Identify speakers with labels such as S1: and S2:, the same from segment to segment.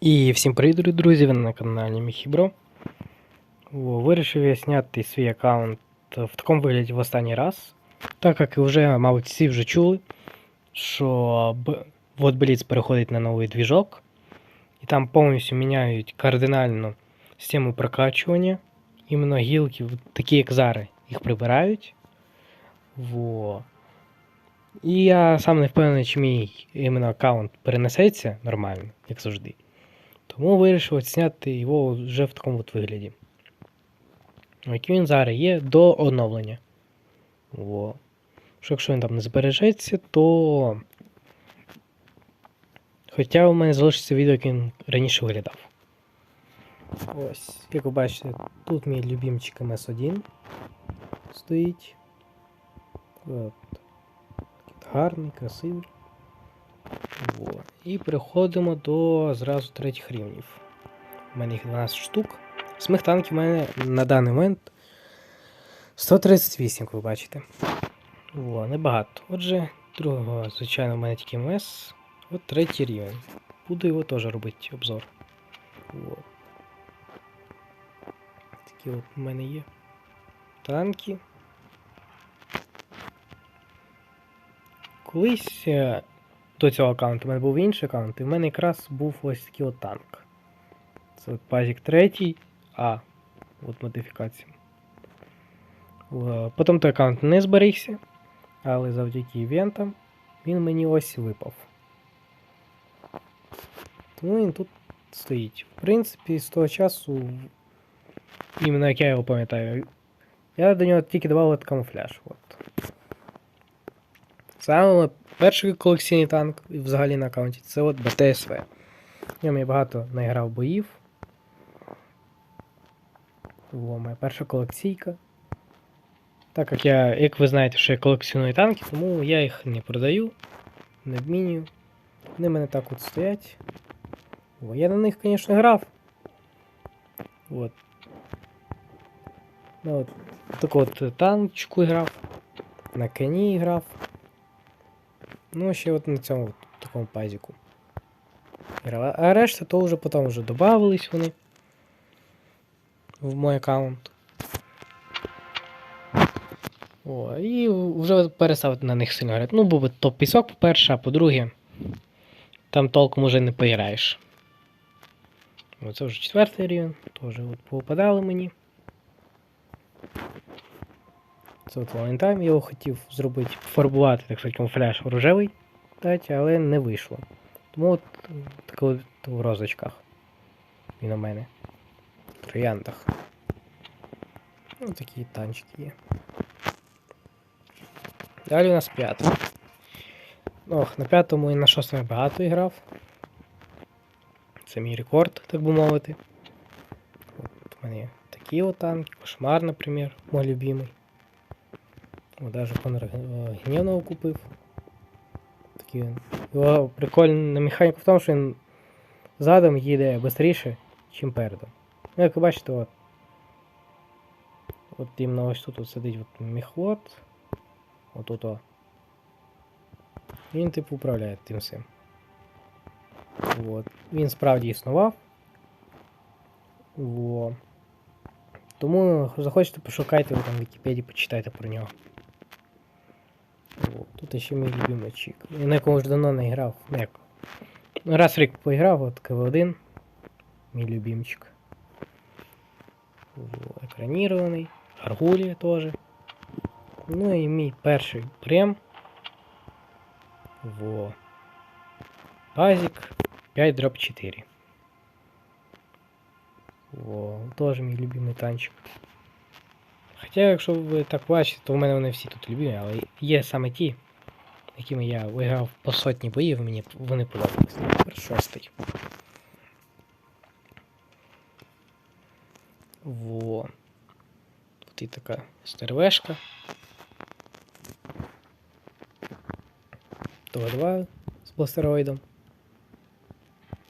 S1: І всім привіт, дорогі друзі! Ви на каналі Міхібро. О, Вирішив я зняти свій аккаунт в такому вигляді в останній раз. Так як і вже, мабуть, всі вже чули, що Б- вот Blitz переходить на новий двіжок, і там повністю міняють кардинально систему прокачування. Іменно гілки, от такі як зараз, їх прибирають. Во. І я сам не впевнений, чи мій іменно аккаунт перенесеться нормально, як завжди. Тому вирішив зняти його вже в такому от вигляді. Який він зараз є до оновлення. Во. Що якщо він там не збережеться, то. Хоча у мене залишиться відео, як він раніше виглядав. Ось, як ви бачите, тут мій любимчик MS1 стоїть. От. Гарний, красивий. Во. І переходимо до зразу третіх рівнів. У мене їх 12 штук. Самих танків у мене на даний момент 138, як ви бачите. Во, небагато. Отже, другого, звичайно, у мене тільки МС. От третій рівень. Буду його теж робити обзор. Во. Такі от у мене є танки. Колись е, до цього аккаунту у мене був інший аккаунт, і в мене якраз був ось такий от танк. Це от Пазік 3, а от модифікація. Е, Потім той аккаунт не зберігся, але завдяки івентам він мені ось випав. Тому він тут стоїть. В принципі, з того часу, іменно як я його пам'ятаю, я до нього тільки от камуфляж. От. Саме перший колекційний танк взагалі на аккаунті це от БТСВ. В ньому я багато наіграв боїв. Во, моя перша колекційка. Так як я, як ви знаєте, що я колекціоную танки, тому я їх не продаю, не обмінюю. Вони в мене так от стоять. О, я на них, звісно, грав. От. Ну, от, таку от танчику грав. На коні грав. Ну, ще от на цьому от, такому пазіку. А решта то вже потім вже додавались вони в мой аккаунт. О, і вже перестав на них сильно грати. Ну, був топ пісок, по-перше, а по-друге, там толком уже не поіграєш. Оце вже четвертий рівень, теж от попадали мені. Це от Valentine, його хотів зробити, фарбувати, так сказати, камуфляж рожевий дати, але не вийшло. Тому от таке от в розочках. Він у мене. В трояндах. Ось такі танчики є. Далі у нас п'ятий. Ох, на п'ятому і на шостому багато грав. Це мій рекорд, так би мовити. От у мене такі от танки, кошмар, наприклад, мой любимий. Даже Конор е, Гнєвного купив. Такий він. Його прикольна механіка в тому, що він задом їде швидше, ніж передом. Ну, як ви бачите, от. От іменно ось тут от сидить от міхвод. Отут о. Він типу управляє тим всім. От. Він справді існував. Во. Тому захочете, пошукайте ви там в Вікіпедії, почитайте про нього. Тут ще мій любимий чик. Я на якому ж давно не грав. Ну, як? Ну, Раз рік поіграв, от КВ1. Мій любимчик. Екранірований. Гаргулія теж. Ну і мій перший прем. Во. Базик 5 дроп 4. Во, теж мій любимий танчик. Хоча, якщо ви так бачите, то в мене вони всі тут любимі, але є саме ті, якими я виграв по сотні боїв, мені вони подобались. Тепер шостий. Во. Тут і така стервешка. Того 2 з бластероїдом.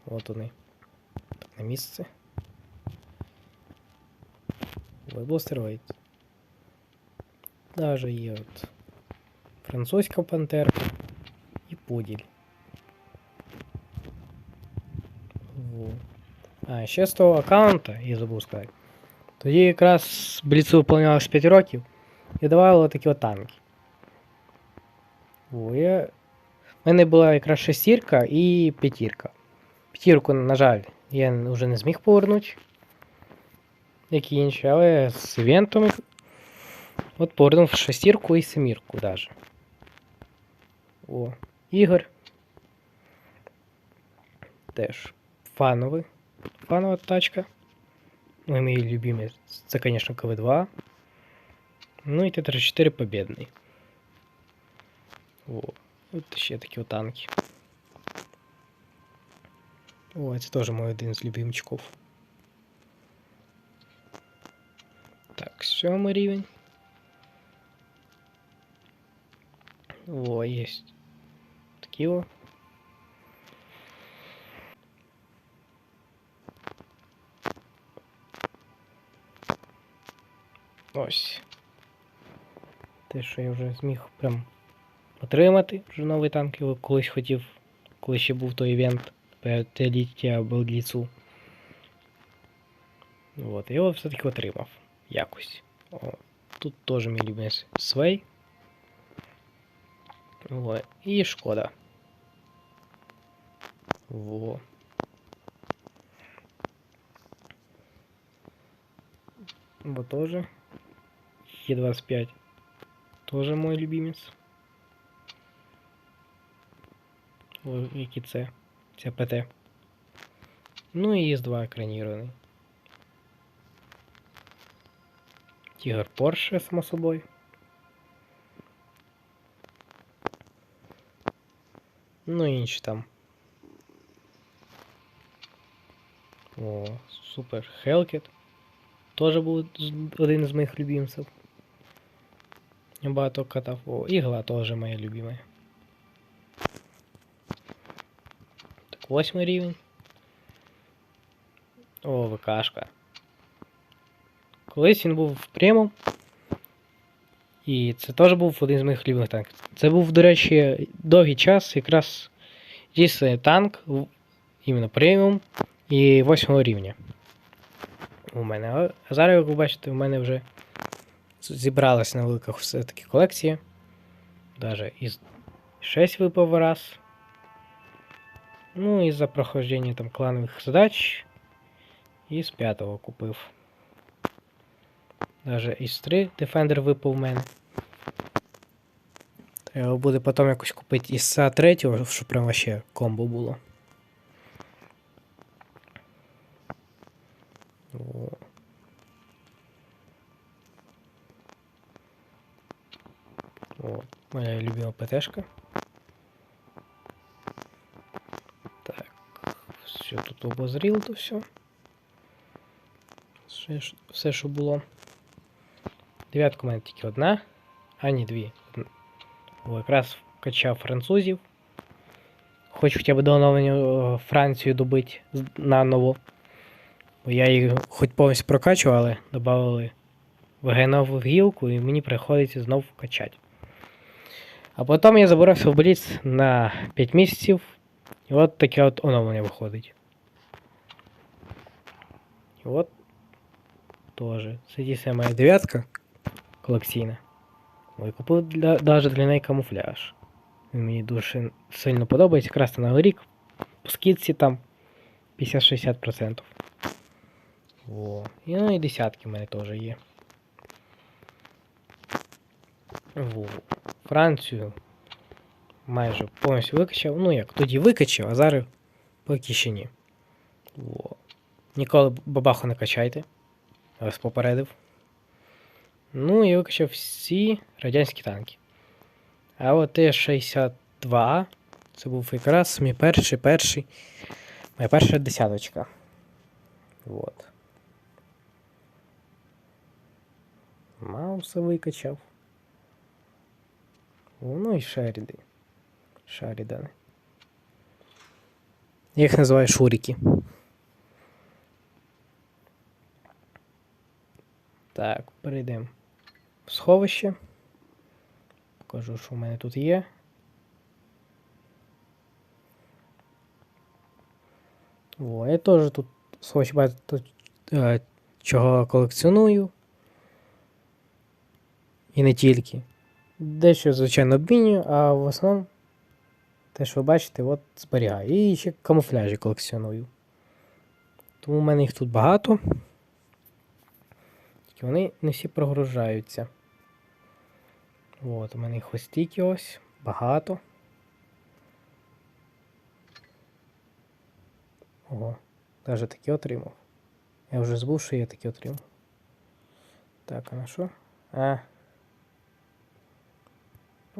S1: От вони. Так, на місце. Ой, бластероїд. Даже є от французька пантерка і поділь. Во. А, ще з того аккаунта, я забув сказати. Тоді якраз Бліцу виповнялось 5 років і давали такі от танки. О, я... У мене була якраз шестірка і п'ятірка. П'ятірку, на жаль, я вже не зміг повернути. Як і інші, але з івентами. От повернув шестірку і семірку даже. О, Ігор. Теж фановий. Фанова тачка. Ну, мої любимі. Це, звісно, КВ-2. Ну і Т-34 победний. О, от ще такі от танки. О, це теж мой один з любимчиков. Так, сьомий рівень. О, есть. Такі о. Ось. Те, що я вже зміг прям отримати вже новий танк, його колись хотів, коли ще був той івент перед Белдліцу. Вот, я його все-таки отримав. Якось. О, тут теж мій любимий свей. Во. І шкода. Во. Вот тоже. Е25. Тоже мой любимец. О, які це? Це ПТ. Ну і із2 екранірований. Тігр Порше, само собою. Ну і інші там. О, супер. Хелкет. Теж був один з моїх любимців. Багато катав. О, ігла теж моя любима. Так, восьмий рівень. О, ВКшка. Колись він був в премом. І це теж був один з моїх любимих танків. Це був, до речі, довгий час якраз дійсний танк, іменно преміум і 8 рівня. У мене. А зараз, як ви бачите, у мене вже з- зібралась невелика все-таки колекція. Даже із 6 випав раз. Ну і за прохождення там кланових задач. І з 5 купив. Даже із 3 Defender випав в мене. Треба буде потім якось купити із СА 3, щоб прям вообще комбо було. О. О, моя. Так, все тут обозріл, то все. Все, що було. Дев'ятка у мене тільки одна, а ні, дві. О, якраз качав французів. Хочу хоча б до оновлення е, Францію добити наново. Бо я їх хоч повністю прокачував, але додали вагенову гілку і мені приходиться знову качати. А потім я заборовся в Бліц на 5 місяців. І от таке от оновлення виходить. І от теж. Це дійсно моя дев'ятка колекційна. Ой, купив для, даже для неї камуфляж. Він мені дуже сильно подобається. Якраз на Новий рік. По скидці там 50-60%. О. І ну і десятки в мене теж є. Во. Францію майже повністю викачав. Ну як, тоді викачав, а зараз поки ще ні. Во. Ніколи бабаху не качайте. Я вас попередив. Ну і викачав всі радянські танки. А от Т-62 це був якраз мій перший перший. Моя перша десяточка. Вот. Мауса викачав. Ну і шаріди. Шарідани. Я їх називаю шурики. Так, перейдемо в сховище. Покажу, що в мене тут є. О, я теж тут сховачі багато е, чого колекціоную. І не тільки. Дещо, звичайно, обмінюю, а в основному те, що ви бачите, от зберігаю. І ще камуфляжі колекціоную. Тому в мене їх тут багато. Тільки вони не всі прогружаються. От, у мене їх ось стільки ось, багато. Ого, навіть такі отримав. Я вже забув, що я такі отримав. Так, а на що? А.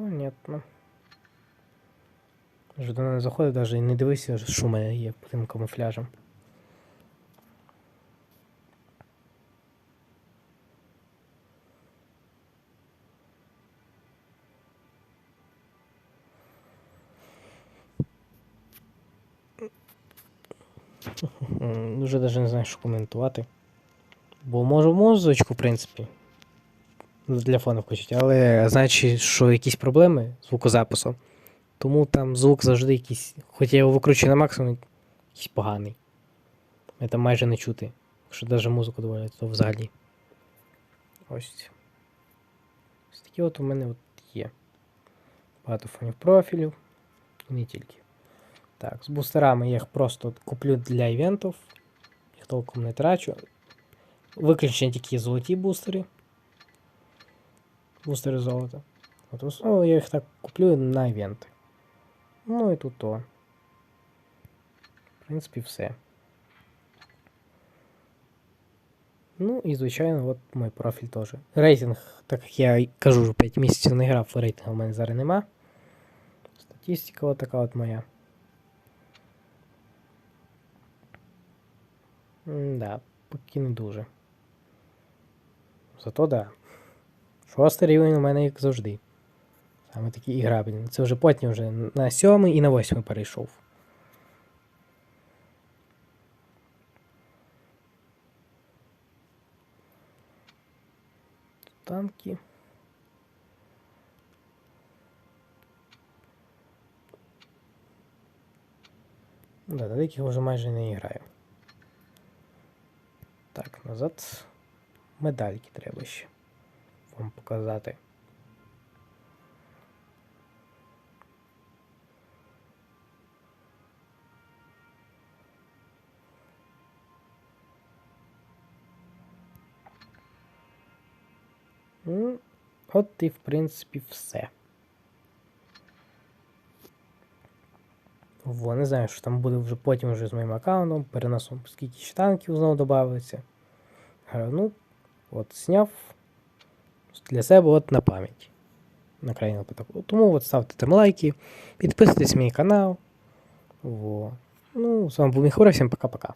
S1: Понятно. Вже до мене заходить, навіть і не дивився, що в мене є по тим камуфляжам. М, Вже навіть не знаю, що коментувати. Бо можу музичку, в принципі. Для фону включити, але значить, що якісь проблеми з звукозаписом. Тому там звук завжди якийсь. Хоч я його викручую на максимум, якийсь поганий. Мене там майже не чути. Якщо навіть музику доводять, то взагалі. Ось. Ось такі от у мене от є. Багато фонів профілів. І не тільки. Так, з бустерами я їх просто куплю для івентів. Їх толком не трачу. Виключені тільки золоті бустери. Бустери золота. От в основному я їх так куплю на івенти. Ну і тут то. В принципі, все. Ну і, звичайно, от мій профіль теж. Рейтинг, так як я й кажу, вже 5 місяців не грав, рейтингу в мене зараз нема. Статистика от така от моя. Да, поки не дуже. Зато да. Шостий рівень у мене як завжди. Саме такі іграбельні. Це вже потім вже на сьомий і на восьмий перейшов. Танки. Да, на деяких вже майже не граю. Так, назад. Медальки треба ще вам показати. Ну, от і в принципі все. Во, не знаю, що там буде вже потім вже з моїм аккаунтом, переносом, скільки ще танків знову додається. Ну, от, зняв для себе от на пам'ять. На крайній випадок. Тому от ставте там лайки, підписуйтесь на мій канал. Во. Ну, з вами був Міхура, всім пока-пока.